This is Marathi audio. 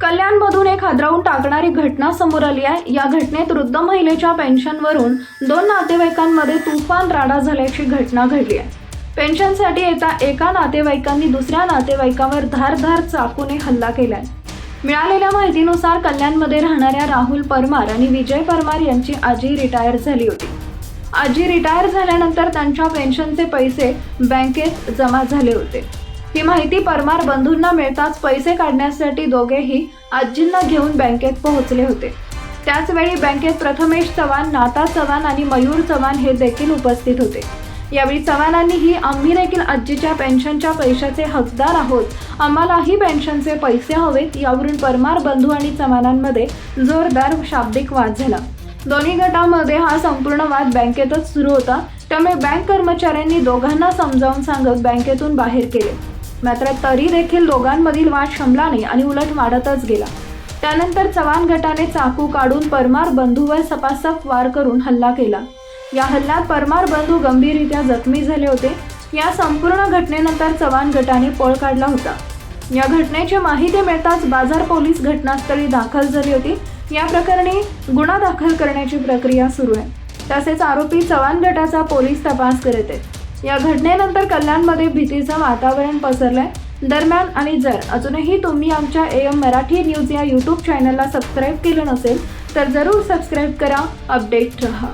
कल्याणमधून एक हादरावून टाकणारी घटना समोर आली आहे. या घटनेत वृद्ध महिलेच्या पेन्शनवरून दोन नातेवाईकांमध्ये तुफान राडा झाल्याची घटना घडली आहे. पेन्शनसाठी येता एका नातेवाईकांनी दुसऱ्या नातेवाईकावर धारधार चाकूने हल्ला केलाय. मिळालेल्या माहितीनुसार कल्याणमध्ये राहणाऱ्या राहुल परमार आणि विजय परमार यांची आजी रिटायर झाली होती. आजी रिटायर झाल्यानंतर त्यांच्या पेन्शनचे पैसे बँकेत जमा झाले होते. ही माहिती परमार बंधूंना मिळताच पैसे काढण्यासाठी दोघेही आजींना घेऊन बँकेत पोहोचले होते. त्याचवेळी बँकेत प्रथमेश चव्हाण नाता चव्हाण आणि मयूर चव्हाण हे देखील उपस्थित होते. यावेळी चव्हाणांनीही आम्ही देखील आजीच्या पेन्शनच्या पैशाचे हकदार आहोत. आम्हालाही पेन्शनचे पैसे हवेत यावरून परमार बंधू आणि चव्हाणांमध्ये जोरदार शाब्दिक वाद झाला. दोन्ही गटामध्ये हा संपूर्ण वाद बँकेतच सुरू होता. त्यामुळे बँक कर्मचाऱ्यांनी दोघांना समजावून सांगत बँकेतून बाहेर केले. मात्र तरी देखील दोघांमधील वाद शमला नाही आणि उलट वाढतच गेला. त्यानंतर चव्हाण गटाने चाकू काढून परमार बंधूवर सपासप वार करून हल्ला केला. या हल्ल्यात परमार बंधू गंभीररित्या जखमी झाले होते. या संपूर्ण घटनेनंतर चव्हाण गटाने पळ काढला होता. या घटनेची माहिती मिळताच बाजार पोलीस घटनास्थळी दाखल झाली होती. या प्रकरणी गुन्हा दाखल करण्याची प्रक्रिया सुरू आहे. तसेच आरोपी चव्हाण गटाचा पोलीस तपास करत आहेत. या घटनेनंतर कल्याणमध्ये भीतीचं वातावरण पसरलंय. दरम्यान आणि जर अजूनही तुम्ही आमच्या ए एम मराठी न्यूज या यूट्यूब चॅनलला सबस्क्राईब केलं नसेल तर जरूर सबस्क्राईब करा अपडेट रहा.